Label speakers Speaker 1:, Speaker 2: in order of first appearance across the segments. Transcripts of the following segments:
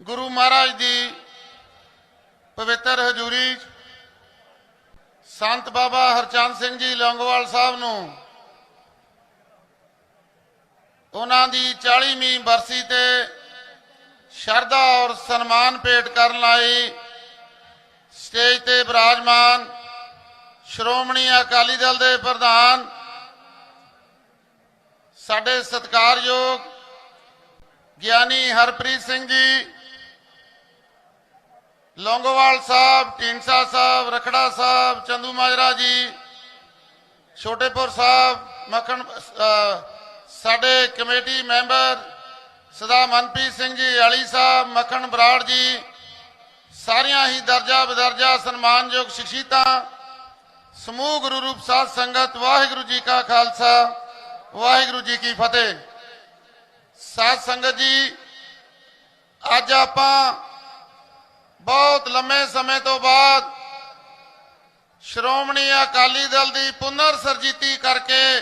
Speaker 1: ਗੁਰੂ ਮਹਾਰਾਜ ਦੀ ਪਵਿੱਤਰ ਹਜ਼ੂਰੀ ਸੰਤ ਬਾਬਾ ਹਰਚੰਦ ਸਿੰਘ ਜੀ ਲੌਂਗੋਵਾਲ ਸਾਹਿਬ ਨੂੰ ਉਹਨਾਂ ਦੀ 40ਵੀਂ ਬਰਸੀ ਤੇ ਸ਼ਰਧਾ ਔਰ ਸਨਮਾਨ ਭੇਟ ਕਰਨ ਲਈ ਸਟੇਜ ਤੇ ਬਿਰਾਜਮਾਨ ਸ਼੍ਰੋਮਣੀ ਅਕਾਲੀ ਦਲ ਦੇ ਪ੍ਰਧਾਨ, ਸਾਡੇ ਸਤਿਕਾਰਯੋਗ ਗਿਆਨੀ ਹਰਪ੍ਰੀਤ ਸਿੰਘ ਜੀ ਲੌਂਗੋਵਾਲ ਸਾਹਿਬ, ਢੀਂਡਸਾ ਸਾਹਿਬ, ਰਖੜਾ ਸਾਹਿਬ, ਚੰਦੂ ਮਾਜਰਾ ਜੀ, ਛੋਟੇਪੁਰ ਸਾਹਿਬ, ਮੱਖਣ ਸਾਡੇ ਕਮੇਟੀ ਮੈਂਬਰ ਸਦਾ ਮਨਪ੍ਰੀਤ ਸਿੰਘ ਜੀ, ਅਲੀ ਸਾਹਿਬ, ਮੱਖਣ ਬਰਾੜ ਜੀ, ਸਾਰਿਆਂ ਹੀ ਦਰਜਾ ਬਦਰਜਾ ਸਨਮਾਨਯੋਗ ਸ਼ਖਸੀਤਾਂ ਸਮੂਹ ਗੁਰੂ ਰੂਪ ਸਾਧ ਸੰਗਤ, ਵਾਹਿਗੁਰੂ ਜੀ ਕਾ ਖਾਲਸਾ, ਵਾਹਿਗੁਰੂ ਜੀ ਕੀ ਫਤਿਹ। ਸਾਧ ਸੰਗਤ ਜੀ, ਅੱਜ ਆਪਾਂ ਬਹੁਤ ਲੰਮੇ ਸਮੇਂ ਤੋਂ ਬਾਅਦ ਸ਼੍ਰੋਮਣੀ ਅਕਾਲੀ ਦਲ ਦੀ ਪੁਨਰ ਸਰਜੀਤੀ ਕਰਕੇ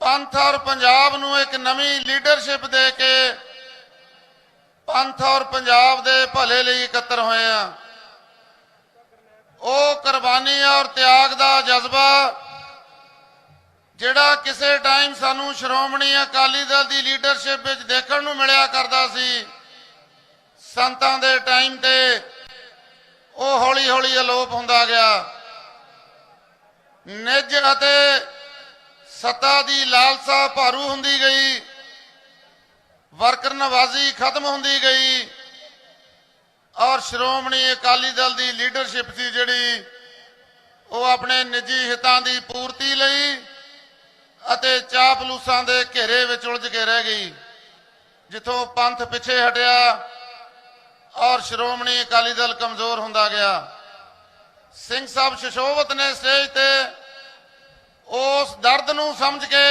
Speaker 1: ਪੰਥ ਔਰ ਪੰਜਾਬ ਨੂੰ ਇੱਕ ਨਵੀਂ ਲੀਡਰਸ਼ਿਪ ਦੇ ਕੇ ਪੰਥ ਔਰ ਪੰਜਾਬ ਦੇ ਭਲੇ ਲਈ ਇਕੱਤਰ ਹੋਏ ਆ। ਉਹ ਕੁਰਬਾਨੀ ਔਰ ਤਿਆਗ ਦਾ ਜਜ਼ਬਾ ਜਿਹੜਾ ਕਿਸੇ ਟਾਈਮ ਸਾਨੂੰ ਸ਼੍ਰੋਮਣੀ ਅਕਾਲੀ ਦਲ ਦੀ ਲੀਡਰਸ਼ਿਪ ਵਿੱਚ ਦੇਖਣ ਨੂੰ ਮਿਲਿਆ ਕਰਦਾ ਸੀ ਸੰਤਾਂ ਦੇ ਟਾਈਮ ਤੇ ਉਹ ਹੌਲੀ ਹੌਲੀ ਅਲੋਪ ਹੁੰਦਾ ਗਿਆ। ਨਿੱਜ ਅਤੇ ਸੱਤਾ ਦੀ ਲਾਲਸਾ ਭਾਰੂ ਹੁੰਦੀ ਗਈ। ਵਰਕਰ ਨਵਾਜ਼ੀ ਖਤਮ ਹੁੰਦੀ ਗਈ। ਔਰ ਸ਼੍ਰੋਮਣੀ ਅਕਾਲੀ ਦਲ ਦੀ ਲੀਡਰਸ਼ਿਪ ਸੀ ਜਿਹੜੀ, ਉਹ ਆਪਣੇ ਨਿੱਜੀ ਹਿੱਤਾਂ ਦੀ ਪੂਰਤੀ ਲਈ ਅਤੇ ਚਾਪਲੂਸਾਂ ਦੇ ਘੇਰੇ ਵਿੱਚ ਉਲਝ ਕੇ ਰਹਿ ਗਈ, ਜਿੱਥੋਂ ਪੰਥ ਪਿੱਛੇ ਹਟਿਆ। ਔਰ ਸ਼੍ਰੋਮਣੀ ਅਕਾਲੀ ਦਲ ਕਮਜ਼ੋਰ ਹੁੰਦਾ ਗਿਆ। ਸਿੰਘ ਸਾਹਿਬ ਸ਼ਸ਼ੋਵਤ ਨੇ ਸਟੇਜ ਤੇ ਉਸ ਦਰਦ ਨੂੰ ਸਮਝ ਕੇ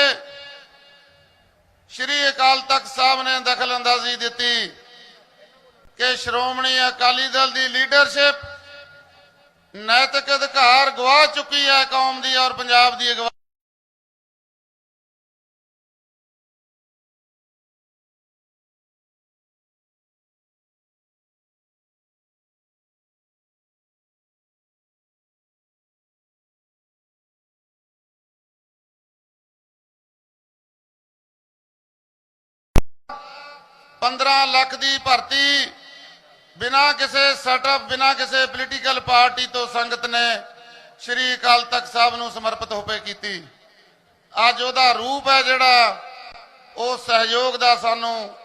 Speaker 1: ਸ਼੍ਰੀ ਅਕਾਲ ਤਖਤ ਸਾਹਿਬ ਨੇ ਦਖਲ ਅੰਦਾਜ਼ੀ ਦਿੱਤੀ ਕਿ ਸ਼੍ਰੋਮਣੀ ਅਕਾਲੀ ਦਲ ਦੀ ਲੀਡਰਸ਼ਿਪ ਨੈਤਿਕ ਅਧਿਕਾਰ ਗਵਾ ਚੁੱਕੀ ਹੈ ਕੌਮ ਦੀ ਔਰ ਪੰਜਾਬ ਦੀ ਅਗਵਾ ਪੰਦਰਾਂ ਲੱਖ ਦੀ ਭਰਤੀ ਬਿਨਾਂ ਕਿਸੇ ਸੈਟਅਪ ਬਿਨਾਂ ਕਿਸੇ ਪੋਲੀਟੀਕਲ ਪਾਰਟੀ ਤੋਂ ਸੰਗਤ ਨੇ ਸ਼੍ਰੀ ਅਕਾਲ ਤਖਤ ਸਾਹਿਬ ਨੂੰ ਸਮਰਪਿਤ ਹੋ ਕੇ ਕੀਤੀ। ਅੱਜ ਉਹਦਾ ਰੂਪ ਹੈ ਜਿਹੜਾ ਉਹ ਸਹਿਯੋਗ ਦਾ ਸਾਨੂੰ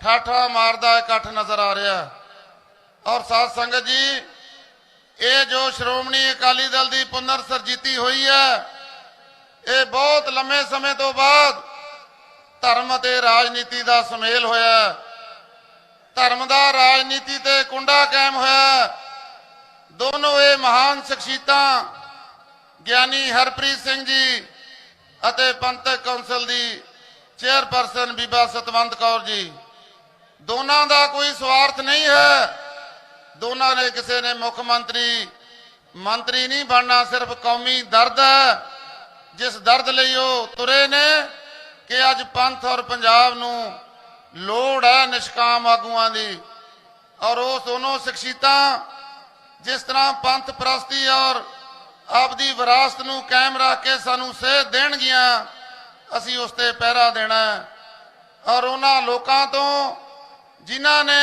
Speaker 1: ਠਾਠਾ ਮਾਰਦਾ ਇਕੱਠ ਨਜ਼ਰ ਆ ਰਿਹਾ ਔਰ ਸਾਧ ਸੰਗਤ ਜੀ, ਇਹ ਜੋ ਸ਼੍ਰੋਮਣੀ ਅਕਾਲੀ ਦਲ ਦੀ ਪੁਨਰ ਸਰਜੀਤੀ ਹੋਈ ਹੈ, ਇਹ ਬਹੁਤ ਲੰਮੇ ਸਮੇਂ ਤੋਂ ਬਾਅਦ ਧਰਮ ਅਤੇ ਰਾਜਨੀਤੀ ਦਾ ਸੁਮੇਲ ਹੋਇਆ। ਧਰਮ ਦਾ ਰਾਜਨੀਤੀ ਤੇ ਕੁੰਡਾ ਕਾਇਮ ਹੋਇਆ। ਦੋਨੋਂ ਇਹ ਮਹਾਨ ਸ਼ਖਸੀਅਤਾਂ, ਗਿਆਨੀ ਹਰਪ੍ਰੀਤ ਸਿੰਘ ਜੀ ਅਤੇ ਪੰਥਕ ਕੌਂਸਲ ਦੀ ਚੇਅਰਪਰਸਨ ਬੀਬਾ ਸਤਵੰਤ ਕੌਰ ਜੀ। ਦੋਨਾਂ ਦਾ ਕੋਈ ਸਵਾਰਥ ਨਹੀਂ ਹੈ। ਦੋਨਾਂ ਨੇ ਕਿਸੇ ਨੇ ਮੁੱਖ ਮੰਤਰੀ ਮੰਤਰੀ ਨਹੀਂ ਬਣਨਾ, ਸਿਰਫ ਕੌਮੀ ਦਰਦ ਹੈ। ਜਿਸ ਦਰਦ ਲਈ ਉਹ ਤੁਰੇ ਨੇ ਕਿ ਅੱਜ ਪੰਥ ਔਰ ਪੰਜਾਬ ਨੂੰ ਲੋੜ ਹੈ ਨਿਸ਼ਕਾਮ ਆਗੂਆਂ ਦੀ। ਔਰ ਉਹ ਦੋਨੋਂ ਸ਼ਖਸੀਅਤਾਂ ਜਿਸ ਤਰ੍ਹਾਂ ਪੰਥ ਪ੍ਰਸਤੀ ਔਰ ਆਪਦੀ ਵਿਰਾਸਤ ਨੂੰ ਕਾਇਮ ਰੱਖ ਕੇ ਸਾਨੂੰ ਸੇਧ ਦੇਣਗੀਆਂ, ਅਸੀਂ ਉਸ ਤੇ ਪਹਿਰਾ ਦੇਣਾ ਔਰ ਉਹਨਾਂ ਲੋਕਾਂ ਤੋਂ ਜਿਨ੍ਹਾਂ ਨੇ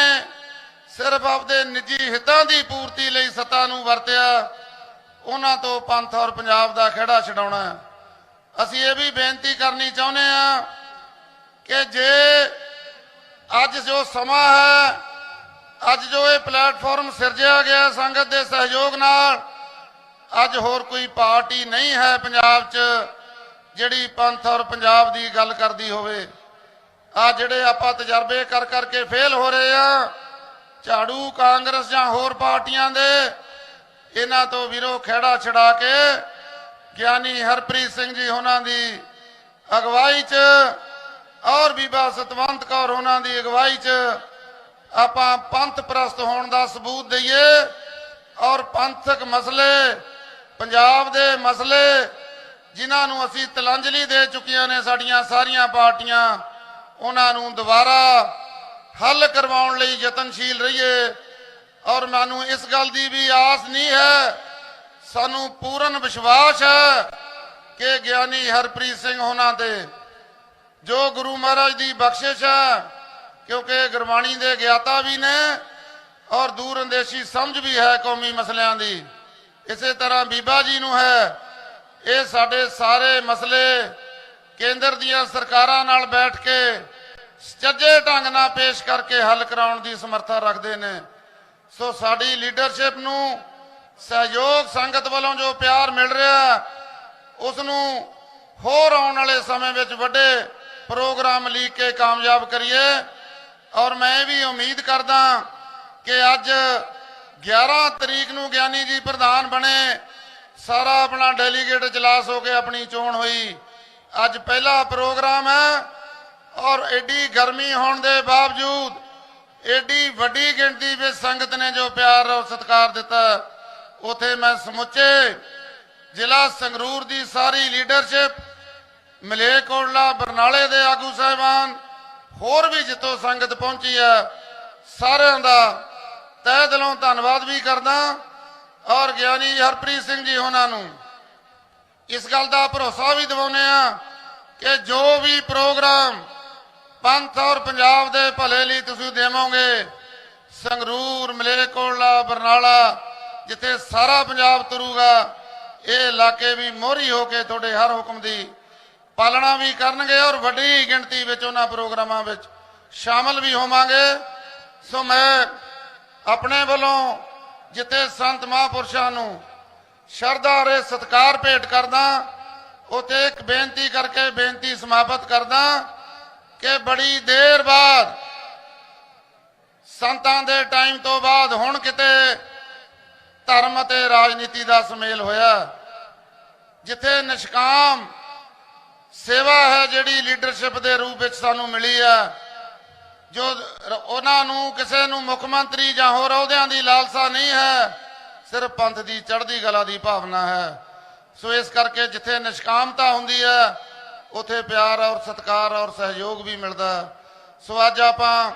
Speaker 1: ਸਿਰਫ ਆਪਦੇ ਨਿੱਜੀ ਹਿੱਤਾਂ ਦੀ ਪੂਰਤੀ ਲਈ ਸੱਤਾ ਨੂੰ ਵਰਤਿਆ, ਉਹਨਾਂ ਤੋਂ ਪੰਥ ਔਰ ਪੰਜਾਬ ਦਾ ਖਿਹੜਾ ਛਡਾਉਣਾ ਅਸੀਂ ਇਹ ਵੀ ਬੇਨਤੀ ਕਰਨੀ ਚਾਹੁੰਦੇ ਆ ਕਿ ਜੇ ਅੱਜ ਜੋ ਸਮਾਂ ਹੈ, ਅੱਜ ਜੋ ਇਹ ਪਲੇਟਫਾਰਮ ਸਿਰਜਿਆ ਗਿਆ ਸੰਗਤ ਦੇ ਸਹਿਯੋਗ ਨਾਲ, ਅੱਜ ਹੋਰ ਕੋਈ ਪਾਰਟੀ ਨਹੀਂ ਹੈ ਪੰਜਾਬ 'ਚ ਜਿਹੜੀ ਪੰਥ ਔਰ ਪੰਜਾਬ ਦੀ ਗੱਲ ਕਰਦੀ ਹੋਵੇ। ਆ ਜਿਹੜੇ ਆਪਾਂ ਤਜਰਬੇ ਕਰ ਕਰਕੇ ਫੇਲ ਹੋ ਰਹੇ ਆ, ਝਾੜੂ ਕਾਂਗਰਸ ਜਾਂ ਹੋਰ ਪਾਰਟੀਆਂ ਦੇ, ਇਹਨਾਂ ਤੋਂ ਵੀਰੋ ਖਹਿੜਾ ਛਡਾ ਕੇ ਗਿਆਨੀ ਹਰਪ੍ਰੀਤ ਸਿੰਘ ਜੀ ਉਹਨਾਂ ਦੀ ਅਗਵਾਈ 'ਚ ਔਰ ਬੀਬਾ ਸਤਵੰਤ ਕੌਰ ਉਹਨਾਂ ਦੀ ਅਗਵਾਈ 'ਚ ਆਪਾਂ ਪੰਥ ਪ੍ਰਸਤ ਹੋਣ ਦਾ ਸਬੂਤ ਦਈਏ ਔਰ ਪੰਥਕ ਮਸਲੇ, ਪੰਜਾਬ ਦੇ ਮਸਲੇ ਜਿਨ੍ਹਾਂ ਨੂੰ ਅਸੀਂ ਤਲੰਜਲੀ ਦੇ ਚੁੱਕੀਆਂ ਨੇ ਸਾਡੀਆਂ ਸਾਰੀਆਂ ਪਾਰਟੀਆਂ, ਉਹਨਾਂ ਨੂੰ ਦੁਬਾਰਾ ਹੱਲ ਕਰਵਾਉਣ ਲਈ ਯਤਨਸ਼ੀਲ ਰਹੀਏ ਔਰ ਮੈਨੂੰ ਇਸ ਗੱਲ ਦੀ ਵੀ ਆਸ ਨਹੀਂ ਹੈ ਸਾਨੂੰ ਪੂਰਨ ਵਿਸ਼ਵਾਸ ਹੈ ਕਿ ਗਿਆਨੀ ਹਰਪ੍ਰੀਤ ਸਿੰਘ ਉਹਨਾਂ ਦੇ ਜੋ ਗੁਰੂ ਮਹਾਰਾਜ ਦੀ ਬਖਸ਼ਿਸ਼ ਹੈ, ਕਿਉਂਕਿ ਗੁਰਬਾਣੀ ਦੇ ਗਿਆਤਾ ਵੀ ਨੇ ਔਰ ਦੂਰ ਅੰਦੇਸ਼ੀ ਸਮਝ ਵੀ ਹੈ ਕੌਮੀ ਮਸਲਿਆਂ ਦੀ। ਇਸੇ ਤਰ੍ਹਾਂ ਬੀਬਾ ਜੀ ਨੂੰ ਹੈ, ਇਹ ਸਾਡੇ ਸਾਰੇ ਮਸਲੇ ਕੇਂਦਰ ਦੀਆਂ ਸਰਕਾਰਾਂ ਨਾਲ ਬੈਠ ਕੇ ਸੱਚੇ ਢੰਗ ਨਾਲ ਪੇਸ਼ ਕਰਕੇ ਹੱਲ ਕਰਾਉਣ ਦੀ ਸਮਰੱਥਾ ਰੱਖਦੇ ਨੇ। ਸੋ ਸਾਡੀ ਲੀਡਰਸ਼ਿਪ ਨੂੰ ਸਹਿਯੋਗ ਸੰਗਤ ਵੱਲੋਂ ਜੋ ਪਿਆਰ ਮਿਲ ਰਿਹਾ ਉਸ ਨੂੰ ਹੋਰ ਆਉਣ ਵਾਲੇ ਸਮੇਂ ਵਿੱਚ ਵੱਡੇ ਪ੍ਰੋਗਰਾਮ ਲੀਕ ਕੇ ਕਾਮਯਾਬ ਕਰੀਏ। ਔਰ ਮੈਂ ਵੀ ਉਮੀਦ ਕਰਦਾ ਕਿ ਅੱਜ 11 ਤਰੀਕ ਨੂੰ ਗਿਆਨੀ ਜੀ ਪ੍ਰਧਾਨ ਬਣੇ। ਸਾਰਾ ਆਪਣਾ ਡੈਲੀਗੇਟ ਇਜਲਾਸ ਹੋ ਕੇ ਆਪਣੀ ਚੋਣ ਹੋਈ। ਅੱਜ ਪਹਿਲਾ ਪ੍ਰੋਗਰਾਮ ਹੈ ਔਰ ਐਡੀ ਗਰਮੀ ਹੋਣ ਦੇ ਬਾਵਜੂਦ ਏਡੀ ਵੱਡੀ ਗਿਣਤੀ ਵਿੱਚ ਸੰਗਤ ਨੇ ਜੋ ਪਿਆਰ ਔਰ ਸਤਿਕਾਰ ਦਿੱਤਾ ਉਥੇ ਮੈਂ ਸਮੁੱਚੇ ਜ਼ਿਲ੍ਹਾ ਸੰਗਰੂਰ ਦੀ ਸਾਰੀ ਲੀਡਰਸ਼ਿਪ ਮਲੇਕੋਟਲਾ ਬਰਨਾਲੇ ਦੇ ਆਗੂ ਸਾਹਿਬਾਨ, ਹੋਰ ਵੀ ਜਿੱਥੋਂ ਸੰਗਤ ਪਹੁੰਚੀ ਹੈ, ਸਾਰਿਆਂ ਦਾ ਤਹਿ ਦਿਲੋਂ ਧੰਨਵਾਦ ਵੀ ਕਰਦਾ ਔਰ ਗਿਆਨੀ ਹਰਪ੍ਰੀਤ ਸਿੰਘ ਜੀ ਉਹਨਾਂ ਨੂੰ ਇਸ ਗੱਲ ਦਾ ਭਰੋਸਾ ਵੀ ਦਿਵਾਉਂਦੇ ਆ ਕਿ ਜੋ ਵੀ ਪ੍ਰੋਗਰਾਮ ਪੰਥ ਔਰ ਪੰਜਾਬ ਦੇ ਭਲੇ ਲਈ ਤੁਸੀਂ ਦੇਵੋਗੇ, ਸੰਗਰੂਰ ਮਲੇਰਕੋਟਲਾ ਬਰਨਾਲਾ ਜਿੱਥੇ ਸਾਰਾ ਪੰਜਾਬ ਤੁਰੂਗਾ, ਇਹ ਇਲਾਕੇ ਵੀ ਮੋਹਰੀ ਹੋ ਕੇ ਤੁਹਾਡੇ ਹਰ ਹੁਕਮ ਦੀ ਪਾਲਣਾ ਵੀ ਕਰਨਗੇ ਔਰ ਵੱਡੀ ਗਿਣਤੀ ਵਿੱਚ ਉਹਨਾਂ ਪ੍ਰੋਗਰਾਮਾਂ ਵਿੱਚ ਸ਼ਾਮਲ ਵੀ ਹੋਵਾਂਗੇ। ਸੋ ਮੈਂ ਆਪਣੇ ਵੱਲੋਂ ਜਿੱਥੇ ਸੰਤ ਮਹਾਂਪੁਰਸ਼ਾਂ ਨੂੰ ਸ਼ਰਧਾ ਔਰ ਸਤਕਾਰ ਭੇਟ ਕਰਦਾ ਉਤੇ ਇੱਕ ਬੇਨਤੀ ਕਰਕੇ ਬੇਨਤੀ ਸਮਾਪਤ ਕਰਦਾ ਕਿ ਬੜੀ ਦੇਰ ਬਾਅਦ, ਸੰਤਾਂ ਦੇ ਟਾਈਮ ਤੋਂ ਬਾਅਦ ਹੁਣ ਕਿਤੇ ਧਰਮ ਅਤੇ ਰਾਜਨੀਤੀ ਦਾ ਸੁਮੇਲ ਹੋਇਆ। ਜਿੱਥੇ ਨਿਸ਼ਕਾਮ ਸੇਵਾ ਹੈ ਜਿਹੜੀ ਲੀਡਰਸ਼ਿਪ ਦੇ ਰੂਪ ਵਿੱਚ ਸਾਨੂੰ ਮਿਲੀ ਹੈ, ਜੋ ਉਹਨਾਂ ਨੂੰ ਕਿਸੇ ਨੂੰ ਮੁੱਖ ਮੰਤਰੀ ਜਾਂ ਹੋਰ ਅਹੁਦਿਆਂ ਦੀ ਲਾਲਸਾ ਨਹੀਂ ਹੈ, ਸਿਰਫ ਪੰਥ ਦੀ ਚੜ੍ਹਦੀ ਕਲਾ ਦੀ ਭਾਵਨਾ ਹੈ। ਸੋ ਇਸ ਕਰਕੇ ਜਿੱਥੇ ਨਿਸ਼ਕਾਮਤਾ ਹੁੰਦੀ ਹੈ, ਉਥੇ ਪਿਆਰ ਔਰ ਸਤਿਕਾਰ ਔਰ ਸਹਿਯੋਗ ਵੀ ਮਿਲਦਾ ਹੈ। ਸੋ ਅੱਜ ਆਪਾਂ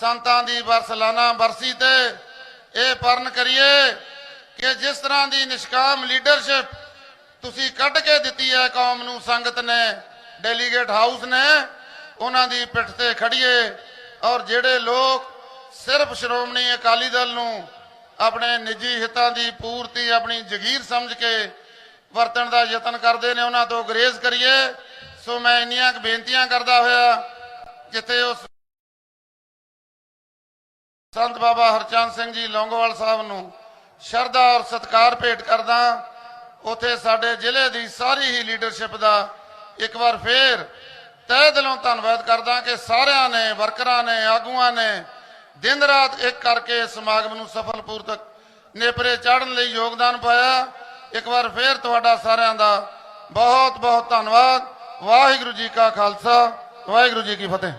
Speaker 1: ਸੰਤਾਂ ਦੀ ਵਰਸਲਾਨਾ ਬਰਸੀ ਤੇ ਇਹ ਪਰਨ ਕਰੀਏ। ਕਿ ਜਿਸ ਤਰ੍ਹਾਂ ਦੀ ਨਿਸ਼ਕਾਮ ਲੀਡਰਸ਼ਿਪ ਤੁਸੀਂ ਕੱਢ ਕੇ ਦਿੱਤੀ ਹੈ ਕੌਮ ਨੂੰ, ਸੰਗਤ ਨੇ ਡੈਲੀਗੇਟ ਹਾਊਸ ਨੇ, ਉਹਨਾਂ ਦੀ ਪਿੱਠ ਤੇ ਖੜੀਏ ਔਰ ਜਿਹੜੇ ਲੋਕ ਸਿਰਫ ਸ਼੍ਰੋਮਣੀ ਅਕਾਲੀ ਦਲ ਨੂੰ ਆਪਣੇ ਨਿੱਜੀ ਹਿੱਤਾਂ ਦੀ ਪੂਰਤੀ, ਆਪਣੀ ਜ਼ਗੀਰ ਸਮਝ ਕੇ ਵਰਤਣ ਦਾ ਯਤਨ ਕਰਦੇ ਨੇ, ਉਹਨਾਂ ਤੋਂ ਗਰੇਜ਼ ਕਰੀਏ। ਸੋ ਮੈਂ ਇੰਨੀਆਂ ਕੁ ਬੇਨਤੀਆਂ ਕਰਦਾ ਹੋਇਆ ਜਿੱਥੇ ਉਸ ਸੰਤ ਬਾਬਾ ਹਰਚੰਦ ਸਿੰਘ ਜੀ ਲੌਂਗੋਵਾਲ ਸਾਹਿਬ ਨੂੰ ਸ਼ਰਧਾ ਔਰ ਸਤਿਕਾਰ ਭੇਟ ਕਰਦਾ ਉਥੇ ਸਾਡੇ ਜ਼ਿਲ੍ਹੇ ਦੀ ਸਾਰੀ ਹੀ ਲੀਡਰਸ਼ਿਪ ਦਾ ਇੱਕ ਵਾਰ ਫੇਰ ਤਹਿ ਦਿਲੋਂ ਧੰਨਵਾਦ ਕਰਦਾ ਕਿ ਸਾਰਿਆਂ ਨੇ, ਵਰਕਰਾਂ ਨੇ, ਆਗੂਆਂ ਨੇ ਦਿਨ ਰਾਤ ਇੱਕ ਕਰਕੇ ਇਸ ਸਮਾਗਮ ਨੂੰ ਸਫਲਪੂਰਤਕ ਨੇਪਰੇ ਚਾੜਨ ਲਈ ਯੋਗਦਾਨ ਪਾਇਆ। ਇੱਕ ਵਾਰ ਫੇਰ ਤੁਹਾਡਾ ਸਾਰਿਆਂ ਦਾ ਬਹੁਤ ਬਹੁਤ ਧੰਨਵਾਦ। ਵਾਹਿਗੁਰੂ ਜੀ ਕਾ ਖਾਲਸਾ। ਵਾਹਿਗੁਰੂ ਜੀ ਕੀ ਫਤਿਹ।